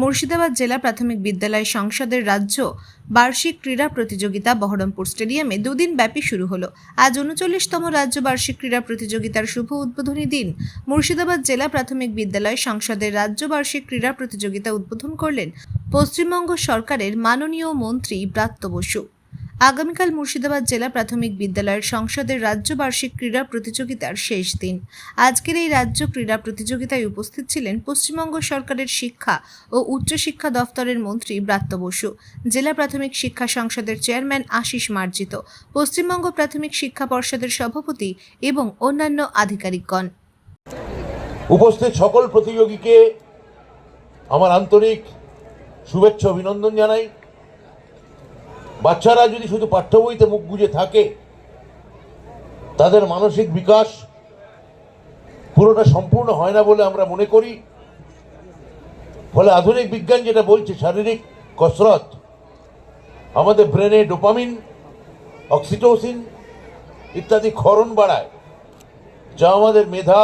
মুর্শিদাবাদ জেলা প্রাথমিক বিদ্যালয় সংসদের রাজ্য বার্ষিক ক্রীড়া প্রতিযোগিতা বহরমপুর স্টেডিয়ামে দুদিন ব্যাপী শুরু হলো। আজ উনচল্লিশতম রাজ্য বার্ষিক ক্রীড়া প্রতিযোগিতার শুভ উদ্বোধনী দিন। মুর্শিদাবাদ জেলা প্রাথমিক বিদ্যালয় সংসদের রাজ্য বার্ষিক ক্রীড়া প্রতিযোগিতা উদ্বোধন করলেন পশ্চিমবঙ্গ সরকারের মাননীয় মন্ত্রী ব্রাত্য বসু। আগামীকাল মুর্শিদাবাদ জেলা প্রাথমিক বিদ্যালয়ের সংসদের রাজ্য বার্ষিক ক্রীড়া প্রতিযোগিতার শেষ দিন। আজকের এই রাজ্য ক্রীড়া প্রতিযোগিতায় উপস্থিত ছিলেন পশ্চিমবঙ্গ সরকারের শিক্ষা ও উচ্চশিক্ষা দফতরের মন্ত্রী ব্রাত্য বসু, জেলা প্রাথমিক শিক্ষা সংসদের চেয়ারম্যান আশিস মার্জিত, পশ্চিমবঙ্গ প্রাথমিক শিক্ষা পর্ষদের সভাপতি এবং অন্যান্য আধিকারিকগণ। উপস্থিত সকল প্রতিযোগীকে আমার আন্তরিক শুভেচ্ছা অভিনন্দন জানাই। বাচ্চারা যদি শুধু পাঠ্য বইতে মুখ গুজে থাকে, তাদের মানসিক বিকাশ পুরোটা সম্পূর্ণ হয় না বলে আমরা মনে করি। ফলে আধুনিক বিজ্ঞান যেটা বলছে, শারীরিক কসরত, আমাদের ব্রেনে ডোপামিন, অক্সিটোসিন ইত্যাদি ক্ষরণ বাড়ায়, যা আমাদের মেধা,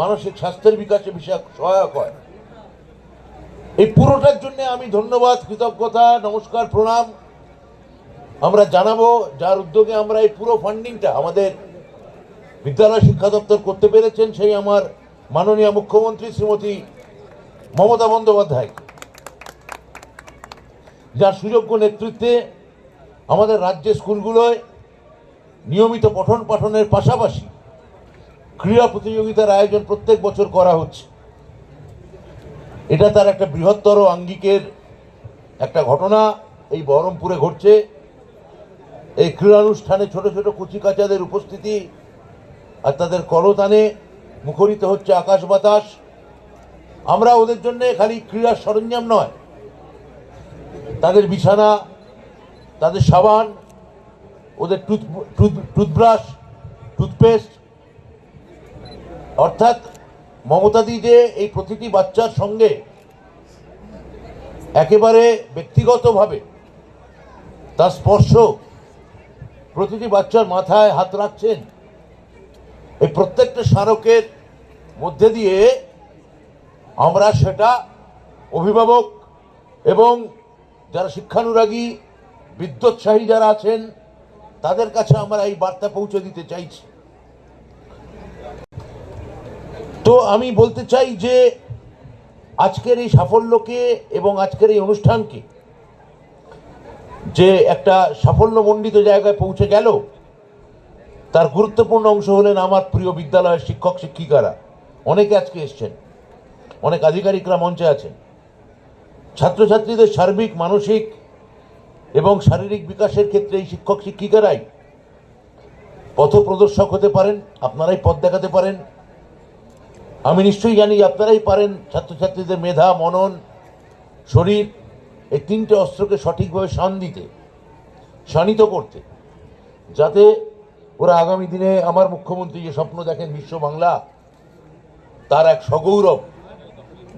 মানসিক স্বাস্থ্যের বিকাশে বিশাল সহায়ক হয়। এই পুরোটার জন্য আমি ধন্যবাদ, কৃতজ্ঞতা, নমস্কার, প্রণাম। আমরা জানাব যার উদ্যোগে আমরা এই পুরো ফান্ডিংটা আমাদের বিদ্যালয় শিক্ষা দপ্তর করতে পেরেছেন সেই আমার মাননীয় মুখ্যমন্ত্রী শ্রীমতী মমতা বন্দ্যোপাধ্যায়। যার সুযোগ্য নেতৃত্বে আমাদের রাজ্যের স্কুলগুলোয় নিয়মিত পঠন পাঠনের পাশাপাশি ক্রীড়া প্রতিযোগিতার আয়োজন প্রত্যেক বছর করা হচ্ছে। এটা তার একটা বৃহত্তর আঙ্গিকের একটা ঘটনা এই বহরমপুরে ঘটছে। এই ক্রীড়ানুষ্ঠানে ছোট ছোট কুচিকাচাদের উপস্থিতি আর তাদের করতানে মুখরিত হচ্ছে আকাশ বাতাস। আমরা ওদের জন্য খালি ক্রীড়ার সরঞ্জাম নয়, তাদের বিছানা, তাদের সাবান, ওদের টুথ টুথ টুথব্রাশ, টুথপেস্ট। অর্থাৎ মমতাদি যে এই প্রতিটি বাচ্চার সঙ্গে একেবারে ব্যক্তিগতভাবে তার স্পর্শ প্রতিটি বাচ্চার মাথায় হাত রাখছেন। এই প্রত্যেকটা স্মারকের মধ্যে দিয়ে আমরা সেটা অভিভাবক এবং যারা শিক্ষানুরাগী, বিদ্যোৎসাহী যারা আছেন, তাদের কাছে আমরা এই বার্তা পৌঁছে দিতে চাইছি। তো আমি বলতে চাই যে আজকের এই সাফল্যকে এবং আজকের এই অনুষ্ঠানকে যে একটা সাফল্যমণ্ডিত জায়গায় পৌঁছে গেল, তার গুরুত্বপূর্ণ অংশ হলেন আমার প্রিয় বিদ্যালয়ের শিক্ষক, শিক্ষিকারা। অনেকে আজকে এসছেন, অনেক আধিকারিকরা মঞ্চে আছেন। ছাত্রছাত্রীদের সার্বিক, মানসিক এবং শারীরিক বিকাশের ক্ষেত্রে এই শিক্ষক, শিক্ষিকারাই পথ প্রদর্শক হতে পারেন, আপনারাই পথ দেখাতে পারেন। আমি নিশ্চয়ই জানি আপনারাই পারেন ছাত্রছাত্রীদের মেধা, মনন, শরীর এই তিনটে অস্ত্রকে সঠিকভাবে শান দিতে, শানিত করতে, যাতে ওরা আগামী দিনে আমার মুখ্যমন্ত্রী যে স্বপ্ন দেখেন বিশ্ব বাংলা, তার এক সগৌরব,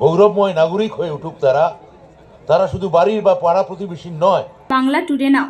গৌরবময় নাগরিক হয়ে উঠুক তারা তারা শুধু বাড়ির বা পাড়া প্রতিবেশীর নয়। Bangla today now.